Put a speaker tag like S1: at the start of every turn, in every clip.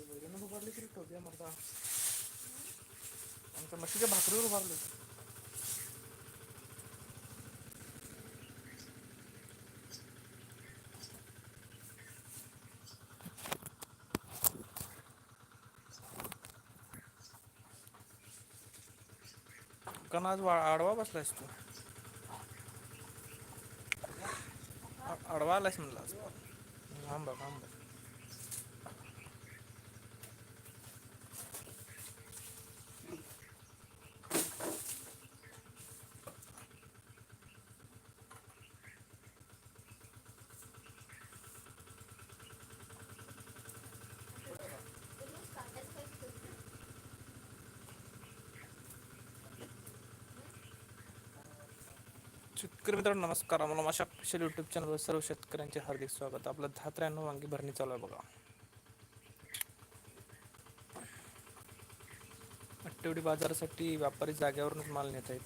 S1: उभारली तरी ठेवते मरदा आमच्या मशीच्या भाकरीवर उभारली कारण आज वा आडवा बसलायस तू. आडवा आलायस म्हणला आज. थांब बघ थांब बघ शेतकरी मित्रांनो नमस्कार. आम्हाला माझ्या स्पेशल यूट्यूब चॅनलवर सर्व शेतकऱ्यांचे हार्दिक स्वागत. आपलं दहा त्र्याण्णव वांगी भरणी चालू आहे बघा. आठवडी बाजारासाठी व्यापारी जागेवरूनच माल नेत आहेत.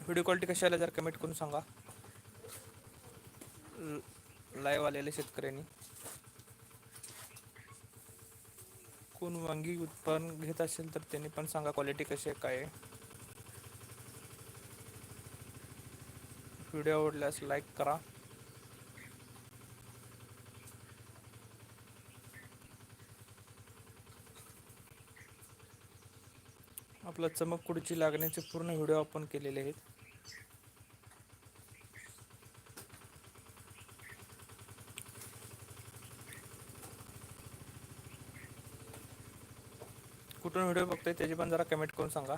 S1: व्हिडिओ क्वालिटी कशी आल्या जर कमेंट करून सांगा. लाईव्ह आलेले शेतकऱ्यांनी. कोण वांगी उत्पादन घेत असेल तर त्यांनी पण सांगा क्वालिटी कशी आहे काय व्हिडिओ आवडल्यास लाईक करा. आपला चमककुडची लागण्याचे पूर्ण व्हिडिओ आपण केलेले आहेत. कुठून व्हिडिओ बघतोय त्याची पण जरा कमेंट करून सांगा.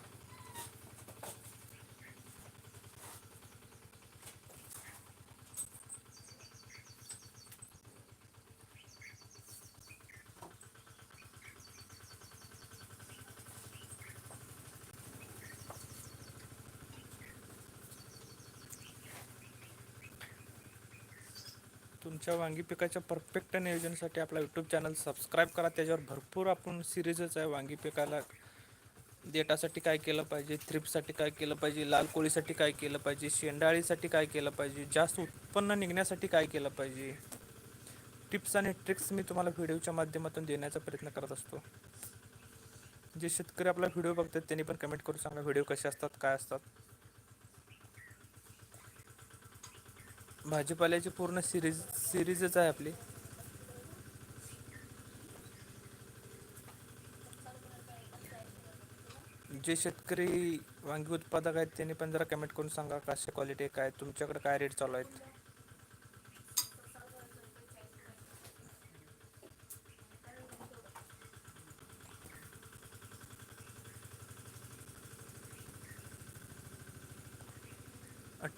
S1: तुमच्या वांगी पिकाच्या परफेक्ट नियोजनासाठी आपला यूट्यूब चॅनल सबस्क्राईब करा. त्याच्यावर भरपूर आपण सिरीजच आहे वांगी पिकाला. देटासाठी काय केलं पाहिजे थ्रिपसाठी काय केलं पाहिजे लाल कोळीसाठी काय केलं पाहिजे शेंडाळीसाठी काय केलं पाहिजे जास्त उत्पन्न निघण्यासाठी काय केलं पाहिजे. टिप्स आणि ट्रिक्स मी तुम्हाला व्हिडिओच्या माध्यमातून देण्याचा प्रयत्न करत असतो. जे शेतकरी आपला व्हिडिओ बघतात त्यांनी पण कमेंट करून सांगा व्हिडिओ कसे असतात काय असतात. भाजीपाल्याची पूर्ण सिरीज सिरीजच आहे आपली. जे शेतकरी वांगी उत्पादक आहेत त्यांनी पण जरा कमेंट करून सांगा कशा क्वालिटी काय तुमच्याकडे काय रेट चालू आहेत?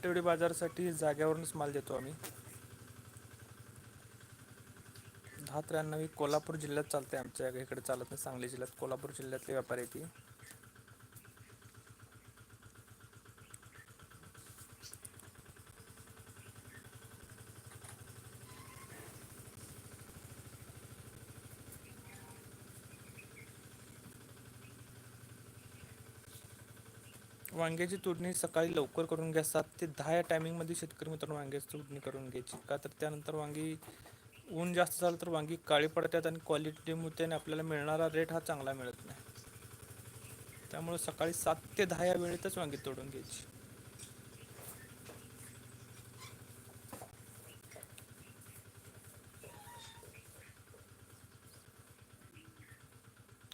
S1: आठवडी बाजारासाठी जाग्यावरूनच माल देतो आम्ही. दहा त्र्याण्णव ही कोल्हापूर जिल्ह्यात चालते आमच्या इकडे चालत नाही सांगली जिल्ह्यात. कोल्हापूर जिल्ह्यातले व्यापारी ती. वांग्याची तोडणी सकाळी लवकर करून घ्या. सात ते दहा या टायमिंगमध्ये शेतकरी मित्रांनो वांग्याची तोडणी करून घ्यायची. का तर त्यानंतर वांगी ऊन जास्त झालं तर वांगी काळी पडतात आणि क्वालिटी आणि आपल्याला मिळणारा रेट हा चांगला मिळत नाही. त्यामुळे सकाळी सात ते दहा या वेळेतच वांगी तोडून घ्यायची.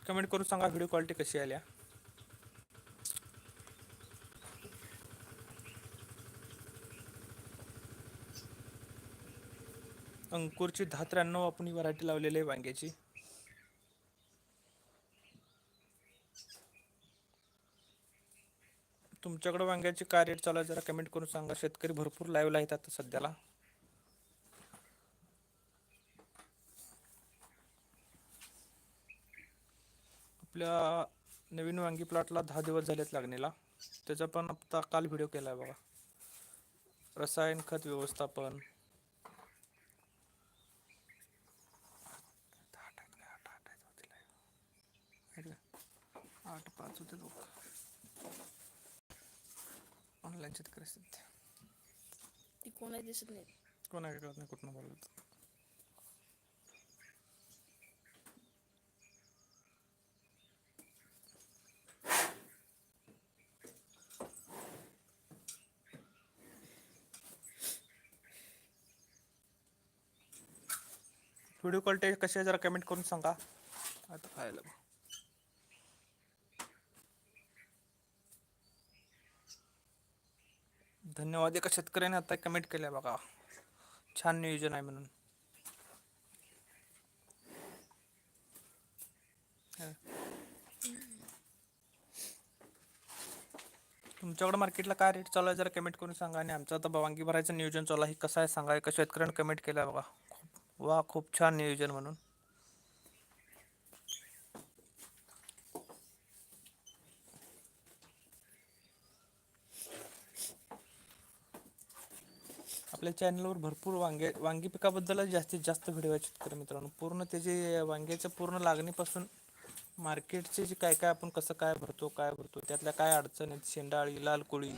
S1: कमेंट करून सांगा व्हिडिओ क्वालिटी कशी आल्या अंकुरची दहा त्र्याण्णव आपण ही व्हरायटी लावलेली आहे वांग्याची. तुमच्याकडे वांग्याची काय रेट चालू आहे जरा कमेंट करून सांगा. शेतकरी भरपूर लाईव्हला आहेत आता सध्याला. आपल्या नवीन वांगी प्लॉटला दहा दिवस झालेत लागणीला. त्याचा पण आता काल व्हिडिओ केला आहे बघा. रसायन खत व्यवस्थापन. आठ पाच होते लोक. ऑनलाईन शेतकरी असतात
S2: ती. कोणाला दिसत नाही
S1: कोणाकडे कळत नाही कुठनं बोलत व्हिडिओ क्वालिटी कशी आहे जरा कमेंट करून सांगा. आता खायला धन्यवाद. एका शेतकऱ्याने आता कमेंट केल्या बघा. छान नियोजन आहे म्हणून. तुमच्याकडं तुमच्याकडे मार्केटला काय रेट चालू आहे जरा कमेंट करून सांगा आणि आमचं आता वांगी भरायचं नियोजन चालू आहे. कसं आहे सांगा. एका शेतकऱ्याने कमेंट केलं बघा. खूप वा खूप छान नियोजन म्हणून. आपल्या चॅनलवर भरपूर वांगे वांगी पिकाबद्दल जास्तीत जास्त व्हिडिओ आहेत शेतकरी मित्रांनो. पूर्ण त्याचे वांग्याच्या पूर्ण लागणीपासून मार्केटचे जे काय काय आपण कसं काय भरतो काय भरतो त्यातल्या काय अडचण आहेत? शेंडाळी लाल कोळी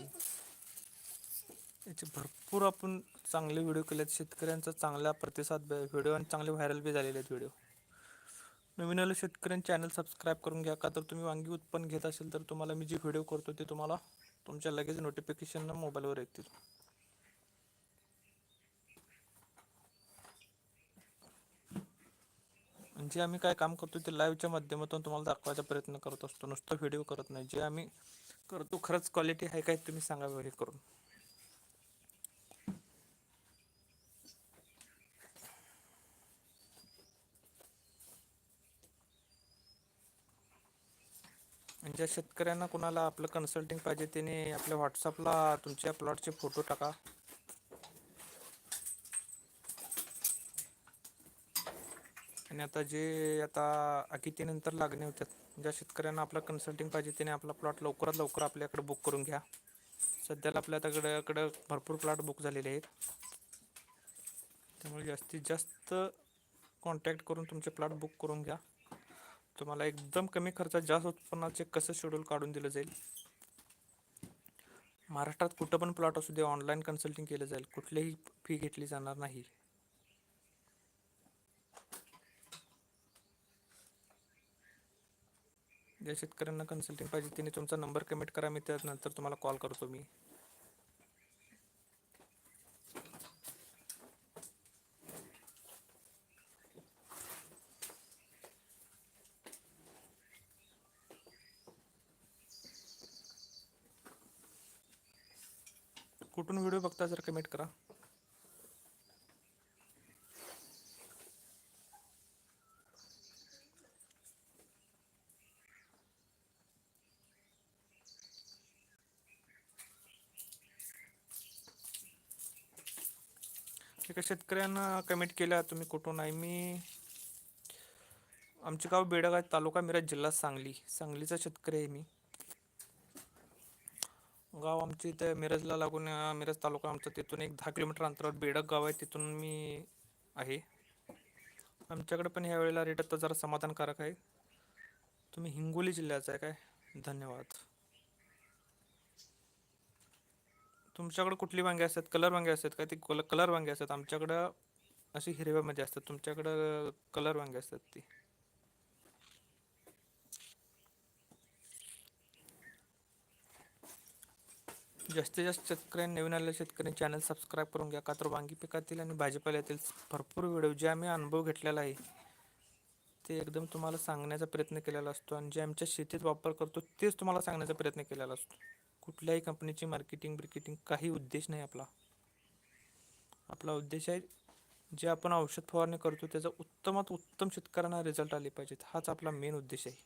S1: याचे भरपूर आपण चांगले व्हिडिओ केले आहेत. शेतकऱ्यांचा चांगला प्रतिसाद व्हिडिओ आणि चांगले व्हायरल बी झालेले आहेत व्हिडिओ. नवीन आलं शेतकऱ्यांनी चॅनल सबस्क्राईब करून घ्या. का तर तुम्ही वांगी उत्पन्न घेत असेल तर तुम्हाला मी जे व्हिडिओ करतो ते तुम्हाला तुमच्या लगेच नोटिफिकेशन मोबाईलवर येतील. जे आम्ही काय काम करतो ते लाईव्हच्या माध्यमातून तुम्हाला दाखवायचा प्रयत्न करत असतो. नुसतं व्हिडिओ करत नाही. जे आम्ही करतो खरंच क्वालिटी आहे काय तुम्ही सांगा हे करून. ज्या शेतकऱ्यांना कुणाला आपलं कन्सल्टिंग पाहिजे त्याने आपल्या व्हॉट्सअपला तुमच्या प्लॉटचे फोटो टाका. आणि आता जे आता अकितीनंतर लागणे होतात ज्या शेतकऱ्यांना आपलं कन्सल्टिंग पाहिजे त्याने आपला प्लॉट लवकरात लवकर आपल्याकडे बुक करून घ्या. सध्याला आपल्याकडे भरपूर प्लॉट बुक झालेले आहेत. त्यामुळे जास्तीत जास्त कॉन्टॅक्ट करून तुमचे प्लॉट बुक करून घ्या. तुम्हाला एकदम कमी खर्चात जास्त उत्पन्नाचे कसं शेड्यूल काढून दिलं जाईल. महाराष्ट्रात कुठं पण प्लॉट असू दे ऑनलाईन कन्सल्टिंग केलं जाईल. कुठलीही फी घेतली जाणार नाही. ज्या शेतकऱ्यांना कन्सल्टिंग पाहिजे त्याने तुमचा नंबर कमेंट करा मी त्यानंतर तुम्हाला कॉल करतो मी. कुठून व्हिडिओ बघता जर कमेंट करा. एका शेतकऱ्यांना कमेंट केल्या तुम्ही कुठून आहे? मी आमचे गाव बेडग आहे तालुका मिरज जिल्हा सांगली. सांगलीचा शेतकरी आहे मी. गाव आमचे इथे मिरजला लागून मिरज तालुका आमचा तिथून एक दहा किलोमीटर अंतरावर बेडक गाव आहे तिथून मी आहे. आमच्याकडे पण ह्या वेळेला रेट आता जरा समाधानकारक आहे. तुम्ही हिंगोली जिल्ह्याचा आहे काय? धन्यवाद. तुमच्याकडे कुठली वांगे असतात? कलर वांगे असतात का? ती कलर वांगे असतात. आमच्याकडं अशी हिरव्यामध्ये म्हणजे असतात. तुमच्याकडं कलर वांगे असतात ती. जास्तीत जास्त शेतकऱ्यांनी नवीन आलेल्या शेतकऱ्यांनी चॅनल सबस्क्राईब करून घ्या. का तर वांगी पिकातील आणि भाजीपाल्यातील भरपूर व्हिडिओ जे आम्ही अनुभव घेतलेला आहे ते एकदम तुम्हाला सांगण्याचा प्रयत्न केलेला असतो. आणि जे आमच्या शेतीत वापर करतो तेच तुम्हाला सांगण्याचा प्रयत्न केलेला असतो. कुठल्याही कंपनीची मार्केटिंग ब्रिकेटिंग काही उद्देश नाही आपला. आपला उद्देश आहे जे आपण औषध फवारणी करतो त्याचा उत्तमात उत्तम शेतकऱ्यांना रिझल्ट आले पाहिजेत. हाच आपला मेन उद्देश आहे.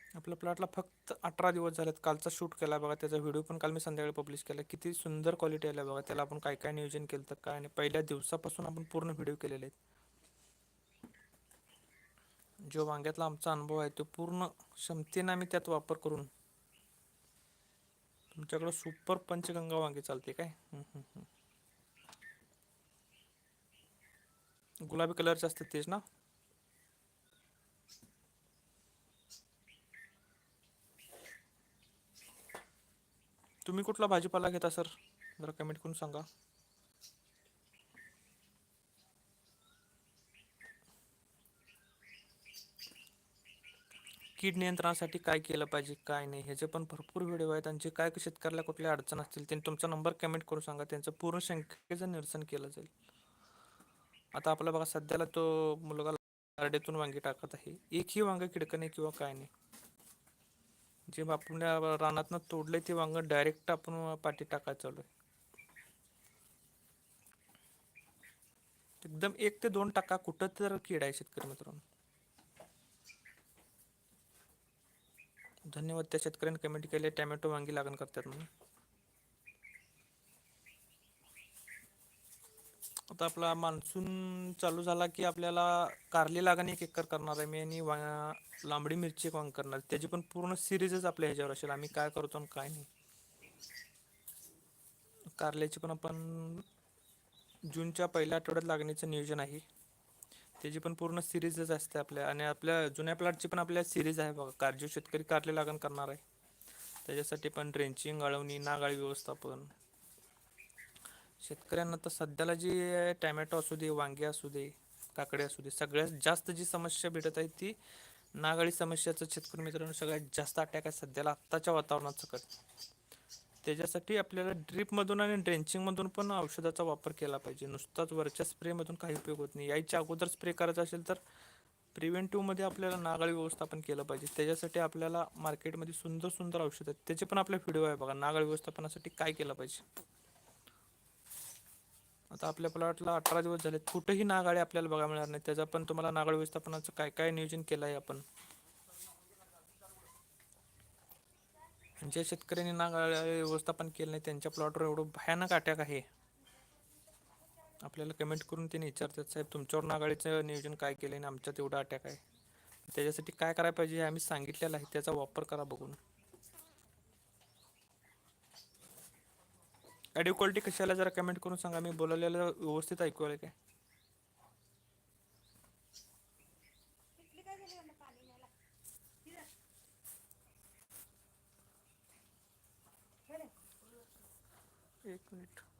S1: आपल्या प्लॉटला फक्त अठरा दिवस झालेत. कालचा शूट केला बघा त्याचा व्हिडिओ पण काल मी संध्याकाळी पब्लिश केला. किती सुंदर क्वालिटी आल्या बघा. त्याला आपण काय काय नियोजन केलं तर काय नाही. पहिल्या दिवसापासून आपण पूर्ण व्हिडिओ केलेले आहेत. जो वांग्यातला आमचा अनुभव आहे तो पूर्ण क्षमतेने आम्ही त्यात वापर करून तुमच्याकडं सुपर पंचगंगा वांगे चालते काय? गुलाबी कलरचे असतात तेच ना? तुम्ही कुठला भाजीपाला घेता सर? जरा कमेंट करून सांगा. कीड नियंत्रणासाठी काय केलं पाहिजे काय नाही ह्याचे पण भरपूर व्हिडिओ आहेत आणि जे काय शेतकऱ्याला कुठल्या अडचण असतील त्यांनी तुमचा नंबर कमेंट करून सांगा त्यांचं पूर्ण शंकेचं निरसन केलं जाईल. आता आपला बघा सध्याला तो मुलगा लारडेतून वांगी टाकत आहे. एकही वांग किडकं नाही किंवा काय नाही. जे आपल्या रानातनं तोडले ते वांग डायरेक्ट आपण पाठी टाकायचं चालू आहे. एकदम एक ते दोन टक्का कुठं तर किड आहे शेतकरी मित्रांनो. धन्यवाद. त्या शेतकऱ्यांनी कमेंट केले टॅमॅटो वांगी लागण करतात म्हणून. आता आपला मान्सून चालू झाला की आपल्याला कारली लागण एक एकर करणार आहे. मी आणि वा लांबडी मिरची एक वांग करणार आहे. त्याची पण पूर्ण सिरीजच आपल्या ह्याच्यावर असेल. आम्ही काय करतो आणि काय नाही. कारल्याची पण आपण जूनच्या पहिल्या आठवड्यात लागण्याचं नियोजन आहे. त्याची पण पूर्ण सिरीजच असते आपल्या. आणि आपल्या जुन्या प्लॉटची पण आपल्या सिरीज आहे बघा. कारजू शेतकरी कारले लागण करणार आहे. त्याच्यासाठी पण ड्रेंचिंग अळवणी नागाळी व्यवस्थापन. शेतकऱ्यांना तर सध्याला जी टॅमॅटो असू दे वांगे असू दे काकडे असू दे सगळ्यात जास्त जी समस्या भेटत आहे ती नागाळी समस्याचं शेतकरी मित्रांनो सगळ्यात जास्त अटॅक आहे सध्याला आत्ताच्या वातावरणात सकट. त्याच्यासाठी आपल्याला ड्रीपमधून आणि ड्रेंचिंगमधून पण औषधाचा वापर केला पाहिजे. नुसताच वरच्या स्प्रेमधून काही उपयोग होत नाही. यायच्या अगोदर स्प्रे करायचा असेल तर प्रिव्हेंटिव्हमध्ये आपल्याला नागाळी व्यवस्थापन केलं पाहिजे. त्याच्यासाठी आपल्याला मार्केटमध्ये सुंदर सुंदर औषध आहेत. त्याचे पण आपले व्हिडिओ आहे बघा. नागाळी व्यवस्थापनासाठी काय केलं पाहिजे? आता आपल्या प्लॉटला अठरा दिवस झाले कुठेही नागाळी आपल्याला बघायला मिळणार नाही. त्याचा पण तुम्हाला नागाळ व्यवस्थापनाचं काय काय नियोजन केलं आहे आपण? ज्या शेतकऱ्यांनी नागाळ व्यवस्थापन केलं नाही त्यांच्या प्लॉटवर एवढं भयानक अटॅक आहे. आपल्याला कमेंट करून त्यांनी विचारतात साहेब तुमच्यावर नागाळीचं नियोजन काय केलं आणि आमच्यात एवढा अटॅक आहे? त्याच्यासाठी काय करायला पाहिजे हे आम्ही सांगितलेलं आहे त्याचा वापर करा बघून. ॲडिओ क्वालिटी कशाला जरा कमेंट करून सांगा मी बोललेलं व्यवस्थित ऐकू आलं काय? एक मिनिट.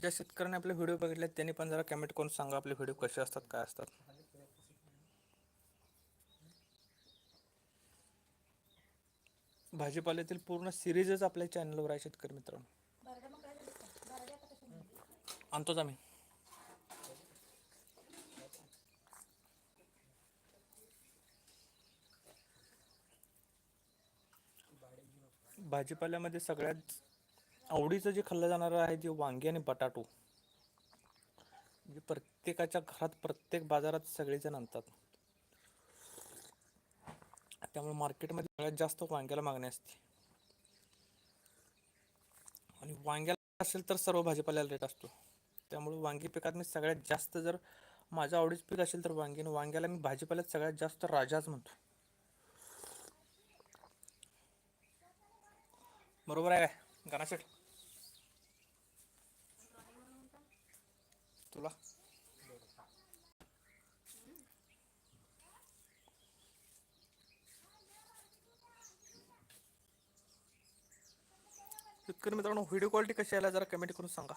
S1: ज्या शेतकऱ्यांनी आपले व्हिडिओ बघितले त्यांनी पण जरा कमेंट करून सांगा आपले व्हिडिओ कसे असतात काय असतात. भाजीपाल्यातील पूर्ण सिरीजच आपल्या चॅनलवर आहे शेतकरी मित्रांनो. आणतोच आम्ही भाजीपाल्यामध्ये सगळ्यात आवडीचं जे खाल्लं जाणारं आहे जे वांगी आणि बटाटो. म्हणजे प्रत्येकाच्या घरात प्रत्येक बाजारात सगळेजण आणतात. त्यामुळे मार्केटमध्ये सगळ्यात जास्त वांग्याला मागणी असते. आणि वांग्याला असेल तर सर्व भाजीपाल्याला रेट असतो. त्यामुळे वांगी पिकात मी सगळ्यात जास्त जर माझं आवडीचं पीक असेल तर वांगी आणि वांग्याला मी भाजीपाल्यात सगळ्यात जास्त राजाच म्हणतो. बरोबर आहे काय? गणाशेठ तुला. मित्रांनो व्हिडिओ क्वालिटी कशी आला जरा कमेंट करून सांगा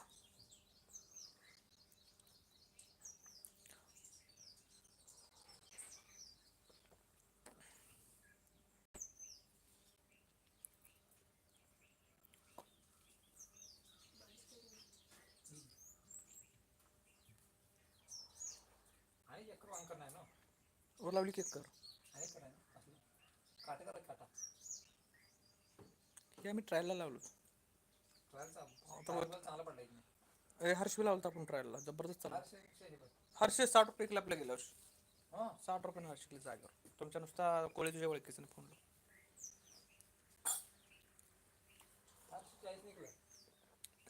S2: आणि एक अंकर नाही ना
S1: वर लावली
S2: का करा.
S1: हे आम्ही ट्रायलला लावलो. हर्षवी लावलं आपण ट्रायलला जबरदस्त
S2: बघ.
S1: हर्षे साठ रुपये किलो आपल्या गेल्या वर्षी साठ रुपये हर्षिकली जागेवर. तुमच्या नुसता कोळी तुझ्या ओळखीचं फोन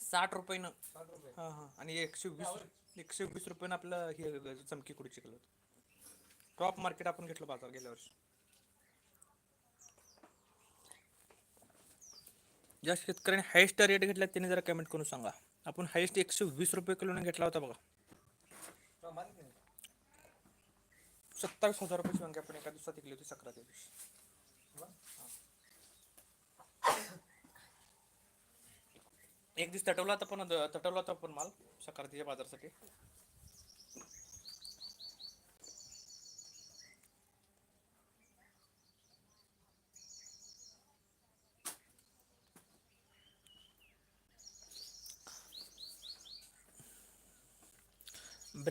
S1: साठ रुपयानं
S2: रुपये.
S1: हां हां. आणि एकशे वीस एकशे वीस रुपयानं आपलं हे चमकी कुडी चिकल होतं टॉप मार्केट आपण घेतलं बाजार गेल्या वर्षी. ज्या शेतकऱ्याने हायेस्ट रेट घेतला त्याने जरा कमेंट करून सांगा. आपण हायेस्ट एकशे वीस रुपये किलोने घेतला होता बघा. सत्तावीस हजार रुपये वांगी आपण एका दिवसात विकली होती सक्रात दिवशी एक दिवस तटवला होता पण तटवला होता पण माल सकारातीच्या बाजारासाठी.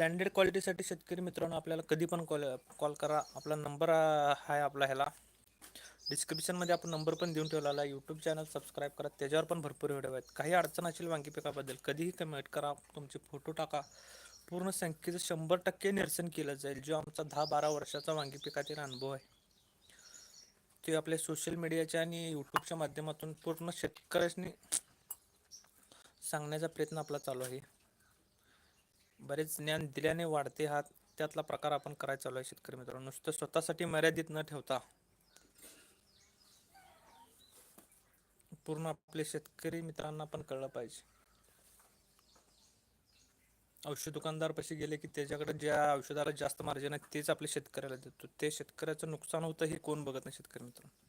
S1: ब्रँडेड क्वालिटीसाठी शेतकरी मित्रांनो आपल्याला कधी पण कॉल कॉल करा. आपला नंबर आहे आपला ह्याला. डिस्क्रिप्शनमध्ये आपण नंबर पण देऊन ठेवलेला आहे. यूट्यूब चॅनल सबस्क्राईब करा. त्याच्यावर पण भरपूर व्हिडिओ आहेत. काही अडचण असेल वांगी पिकाबद्दल कधीही कमेंट करा. तुमचे फोटो टाका. पूर्ण संख्येचं शंभर टक्के निरसन केलं जाईल. जो आमचा दहा बारा वर्षाचा वांगी पिकातील अनुभव आहे. ते आपल्या सोशल मीडियाच्या आणि यूट्यूबच्या माध्यमातून पूर्ण शेतकऱ्यांनी सांगण्याचा प्रयत्न आपला चालू आहे. बरेच ज्ञान दिल्याने वाढते. हा त्यातला प्रकार आपण करायला चालू आहे शेतकरी मित्रांनो. नुसतं स्वतःसाठी मर्यादित न ठेवता पूर्ण आपले शेतकरी मित्रांना पण कळलं पाहिजे. औषध दुकानदार पशी गेले की त्याच्याकडे ज्या औषधाला जास्त मार्जिन आहे तेच आपल्या शेतकऱ्याला देतो. ते शेतकऱ्याचं नुकसान होतं हे कोण बघत नाही शेतकरी मित्रांनो.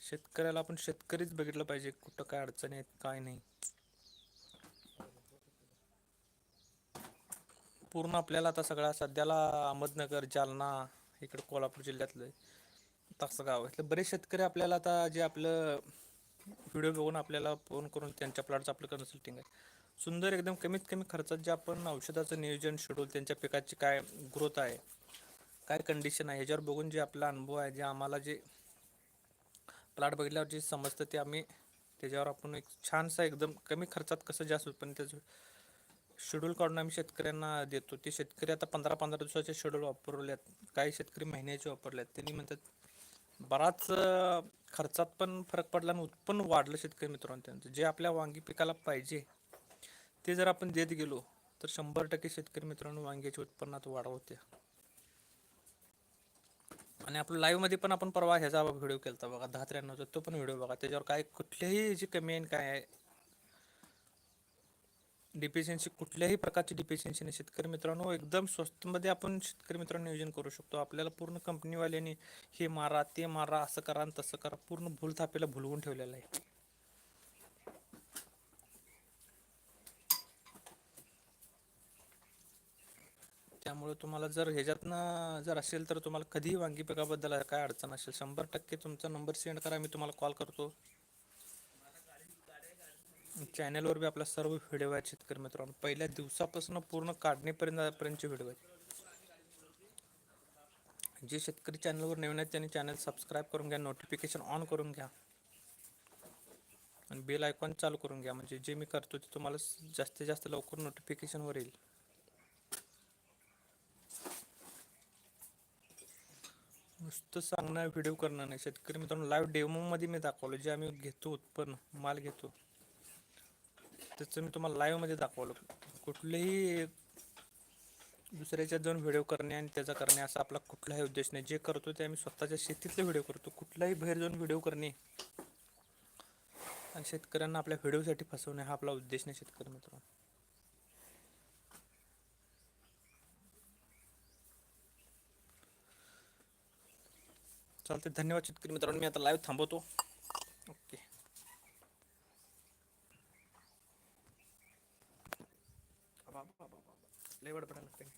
S1: शेतकऱ्याला आपण शेतकरीच बघितलं पाहिजे. कुठं काय अडचणी आहेत काय नाही. पूर्ण आपल्याला आता सगळा सध्याला अहमदनगर जालना इकडे कोल्हापूर जिल्ह्यातलं तासगाव इथले बरेच शेतकरी आपल्याला आता जे आपलं व्हिडिओ बघून आपल्याला फोन करून त्यांच्या प्लॉटचं आपलं कन्सल्टिंग आहे. सुंदर एकदम कमीत कमी खर्चात जे आपण औषधाचं नियोजन शेड्यूल त्यांच्या पिकाची काय ग्रोथ आहे काय कंडिशन आहे ह्याच्यावर बघून जे आपला अनुभव आहे जे आम्हाला जे प्लॉट बघितल्यावर जे समजतं ते आम्ही त्याच्यावर आपण एक छानसा एकदम कमी खर्चात कसं जास्त उत्पन्न त्याचं शेड्यूल काढून आम्ही शेतकऱ्यांना देतो. ते शेतकरी आता पंधरा पंधरा दिवसाचे शेड्यूल वापरलेत. काही शेतकरी महिन्याचे वापरलेत. त्यांनी म्हणतात बराच खर्चात पण फरक पडला आणि उत्पन्न वाढलं शेतकरी मित्रांनो त्यांचं. जे आपल्या वांगी पिकाला पाहिजे ते जर आपण देत गेलो तर शंभर टक्के शेतकरी मित्रांनो वांग्याच्या उत्पन्नात वाढ होते. आणि आपलं लाईव्हमध्ये मध्ये पण आपण परवा ह्याचा व्हिडिओ केला होता बघा दहा त्र्याण्णवचा. तो पण व्हिडिओ बघा. त्याच्यावर काय कुठल्याही जी कमी आहे आणि काय आहे डिफिशियन्सी कुठल्याही प्रकारची डिफिशियन्सी नाही. शेतकरी मित्रांनो एकदम स्वस्तमध्ये आपण शेतकरी मित्रांनो नियोजन करू शकतो. आपल्याला पूर्ण कंपनीवाल्याने हे मारा ते मारा असं करा आणि तसं करा. पूर्ण भूल थापेला भुलवून ठेवलेलं आहे. त्यामुळे तुम्हाला जर ह्याच्यातनं जर असेल तर तुम्हाला कधीही वांगी पिकाबद्दल काय अडचण असेल शंभर टक्के तुमचा नंबर सेंड करा. मी तुम्हाला कॉल करतो. चॅनलवर बी आपला सर्व व्हिडिओ आहेत शेतकरी मित्रांनो. पहिल्या दिवसापासून पूर्ण काढणीपर्यंत पर्यंतचे व्हिडिओ आहेत. जे शेतकरी चॅनलवर नवीन आहेत त्यांनी चॅनल सबस्क्राईब करून घ्या नोटिफिकेशन ऑन करून घ्या. आणि बेल आयकॉन चालू करून घ्या. म्हणजे जे मी करतो ते तुम्हाला जास्तीत जास्त लवकर नोटिफिकेशनवर येईल. नुसतं सांगणं व्हिडिओ करणं नाही. शेतकरी मित्रांनो लाईव्ह डेमोमध्ये मी दाखवलं. जे आम्ही घेतो उत्पन्न माल घेतो. त्याचं मी तुम्हाला लाईव्हमध्ये दाखवलं. कुठलेही दुसऱ्याच्यात जाऊन व्हिडिओ करणे आणि त्याचा करणे असा आपला कुठलाही उद्देश नाही. जे करतो ते आम्ही स्वतःच्या शेतीतले व्हिडिओ करतो. कुठलाही बाहेर जाऊन व्हिडिओ करणे आणि शेतकऱ्यांना आपल्या व्हिडिओसाठी फसवणे हा आपला उद्देश नाही शेतकरी मित्र चालते धन्यवाद शेतकरी मित्रांनो. मी आता लाईव्ह थांबवतो. लय बडबडायला लागते